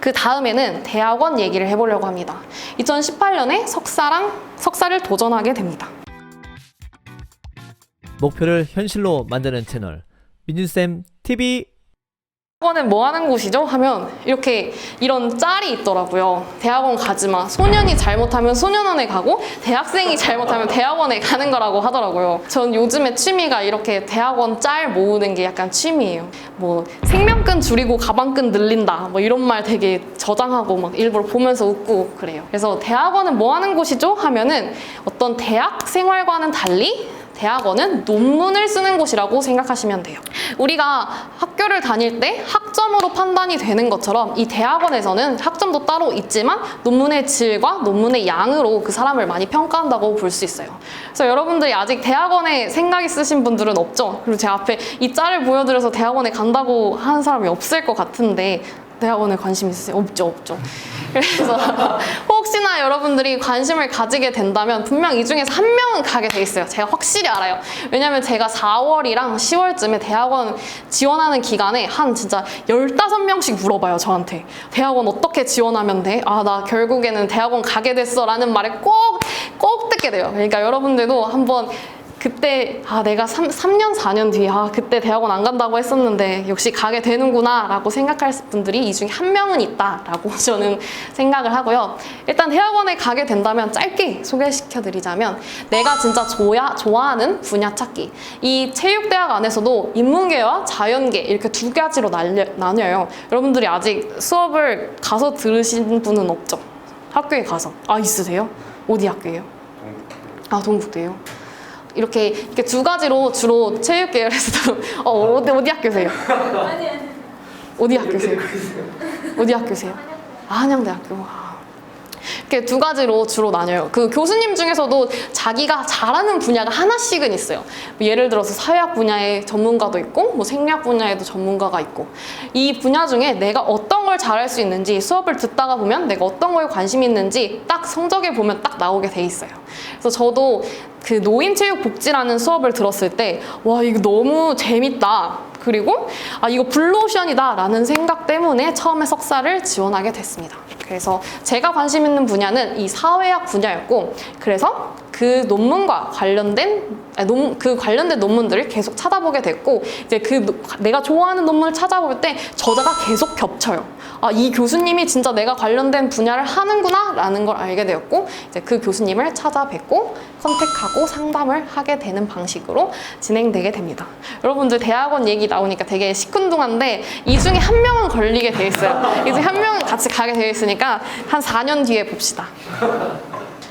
그 다음에는 대학원 얘기를 해보려고 합니다. 2018년에 석사랑 석사를 도전하게 됩니다. 목표를 현실로 만드는 채널 민준쌤 TV 대학원은 뭐 하는 곳이죠? 하면 이렇게 이런 짤이 있더라고요. 대학원 가지 마. 소년이 잘못하면 소년원에 가고 대학생이 잘못하면 대학원에 가는 거라고 하더라고요. 전 요즘에 취미가 이렇게 대학원 짤 모으는 게 약간 취미예요. 뭐 생명끈 줄이고 가방끈 늘린다. 뭐 이런 말 되게 저장하고 막 일부러 보면서 웃고 그래요. 그래서 대학원은 뭐 하는 곳이죠? 하면은 어떤 대학 생활과는 달리 대학원은 논문을 쓰는 곳이라고 생각하시면 돼요. 우리가 학교를 다닐 때 학점으로 판단이 되는 것처럼 이 대학원에서는 학점도 따로 있지만 논문의 질과 논문의 양으로 그 사람을 많이 평가한다고 볼 수 있어요. 그래서 여러분들이 아직 대학원에 생각 있으신 분들은 없죠. 그리고 제 앞에 이 짤을 보여드려서 대학원에 간다고 하는 사람이 없을 것 같은데 대학원에 관심 있으세요? 없죠, 없죠. 그래서 혹시나 여러분들이 관심을 가지게 된다면 분명 이 중에서 한 명은 가게 돼 있어요. 제가 확실히 알아요. 왜냐면 제가 4월이랑 10월쯤에 대학원 지원하는 기간에 한 진짜 15명씩 물어봐요, 저한테. 대학원 어떻게 지원하면 돼? 아, 나 결국에는 대학원 가게 됐어. 라는 말을 꼭, 꼭 듣게 돼요. 그러니까 여러분들도 한번 그때 아 내가 3, 3년 4년 뒤에 아 그때 대학원 안 간다고 했었는데 역시 가게 되는구나 라고 생각할 분들이 이 중에 한 명은 있다 라고 저는 생각을 하고요. 일단 대학원에 가게 된다면 짧게 소개시켜 드리자면 내가 진짜 좋아, 좋아하는 분야 찾기. 이 체육대학 안에서도 인문계와 자연계 이렇게 두 가지로 날려, 나뉘어요. 여러분들이 아직 수업을 가서 들으신 분은 없죠? 학교에 가서. 아 있으세요? 어디 학교예요? 아 동국대요 이렇게, 이렇게 두 가지로 주로 체육 계열에서도 어, 어디 어디 학교세요? 어디 학교세요? 어디 학교세요? 아, 한양대학교. 아. 이렇게 두 가지로 주로 나뉘어요. 그 교수님 중에서도 자기가 잘하는 분야가 하나씩은 있어요. 뭐 예를 들어서 사회학 분야의 전문가도 있고, 뭐 생리학 분야에도 전문가가 있고, 이 분야 중에 내가 어떤 걸 잘할 수 있는지 수업을 듣다가 보면 내가 어떤 거에 관심이 있는지 딱 성적에 보면 딱 나오게 돼 있어요. 그래서 저도 그 노인체육복지라는 수업을 들었을 때, 와, 이거 너무 재밌다. 그리고 아 이거 블루오션이다 라는 생각 때문에 처음에 석사를 지원하게 됐습니다. 그래서 제가 관심 있는 분야는 이 사회학 분야였고 그래서 그 논문과 관련된 아니, 논, 그 관련된 논문들을 계속 찾아보게 됐고 이제 그 노- 내가 좋아하는 논문을 찾아볼 때 저자가 계속 겹쳐요. 아 이 교수님이 진짜 내가 관련된 분야를 하는구나라는 걸 알게 되었고 이제 그 교수님을 찾아뵙고 컨택하고 상담을 하게 되는 방식으로 진행되게 됩니다. 여러분들 대학원 얘기 나오니까 되게 시큰둥한데 이 중에 한 명은 걸리게 돼 있어요. 이 중에 한 명은 같이 가게 돼 있으니까 한 4년 뒤에 봅시다.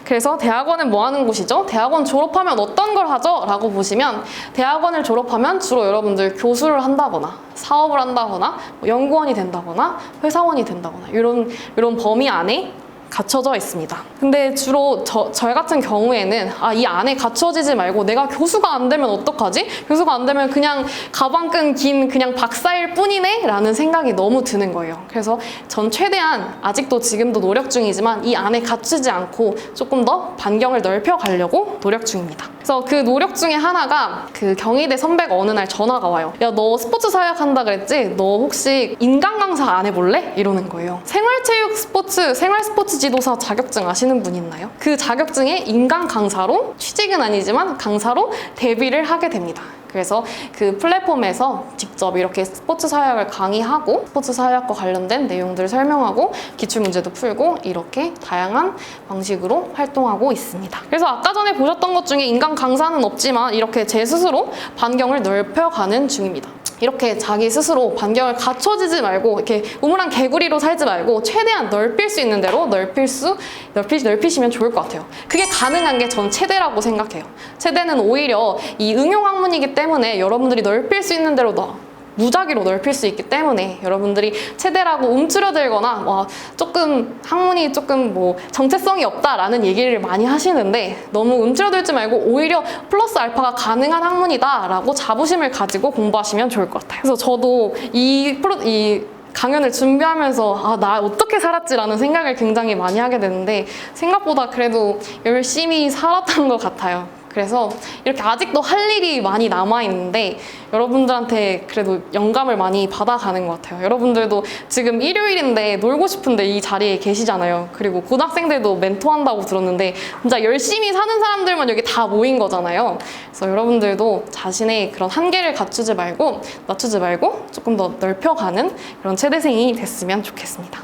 그래서 대학원은 뭐 하는 곳이죠? 대학원 졸업하면 어떤 걸 하죠? 라고 보시면 대학원을 졸업하면 주로 여러분들 교수를 한다거나 사업을 한다거나 뭐 연구원이 된다거나 회사원이 된다거나 이런 이런 범위 안에 갖춰져 있습니다. 근데 주로 저, 저 같은 경우에는 아, 이 안에 갖춰지지 말고 내가 교수가 안 되면 어떡하지? 교수가 안 되면 그냥 가방끈 긴 그냥 박사일 뿐이네? 라는 생각이 너무 드는 거예요. 그래서 전 최대한 아직도 지금도 노력 중이지만 이 안에 갇히지 않고 조금 더 반경을 넓혀 가려고 노력 중입니다. 그래서 그 노력 중에 하나가 그 경희대 선배가 어느 날 전화가 와요. 야, 너 스포츠 사역 한다 그랬지? 너 혹시 인간 강사 안 해볼래? 이러는 거예요. 생활체육 스포츠, 생활 스포츠 지도사 자격증 아시는 분 있나요? 그 자격증에 인간 강사로 취직은 아니지만 강사로 데뷔를 하게 됩니다. 그래서 그 플랫폼에서 직접 이렇게 스포츠 사역을 강의하고 스포츠 사역과 관련된 내용들을 설명하고 기출 문제도 풀고 이렇게 다양한 방식으로 활동하고 있습니다. 그래서 아까 전에 보셨던 것 중에 인간 강사는 없지만 이렇게 제 스스로 반경을 넓혀가는 중입니다. 이렇게 자기 스스로 반경을 갖춰지지 말고 이렇게 우물한 개구리로 살지 말고 최대한 넓힐 수 있는 대로 넓힐 수 넓히, 넓히시면 좋을 것 같아요. 그게 가능한 게 전 체대라고 생각해요. 체대는 오히려 이 응용 학문이기 때문에 여러분들이 넓힐 수 있는 대로 더 무작위로 넓힐 수 있기 때문에 여러분들이 체대라고 움츠러들거나 와, 조금 학문이 조금 뭐 정체성이 없다라는 얘기를 많이 하시는데 너무 움츠러들지 말고 오히려 플러스 알파가 가능한 학문이다라고 자부심을 가지고 공부하시면 좋을 것 같아요. 그래서 저도 이 프로 이 강연을 준비하면서 아, 나 어떻게 살았지라는 생각을 굉장히 많이 하게 되는데 생각보다 그래도 열심히 살았던 것 같아요. 그래서 이렇게 아직도 할 일이 많이 남아있는데 여러분들한테 그래도 영감을 많이 받아가는 것 같아요. 여러분들도 지금 일요일인데 놀고 싶은데 이 자리에 계시잖아요. 그리고 고등학생들도 멘토한다고 들었는데 진짜 열심히 사는 사람들만 여기 다 모인 거잖아요. 그래서 여러분들도 자신의 그런 한계를 갖추지 말고 낮추지 말고 조금 더 넓혀가는 그런 최대생이 됐으면 좋겠습니다.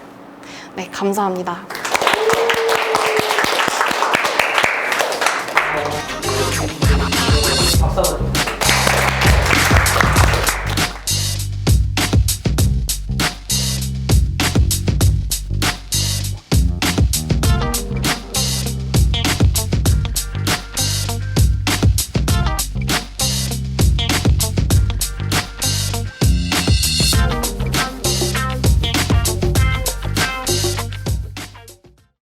네, 감사합니다. also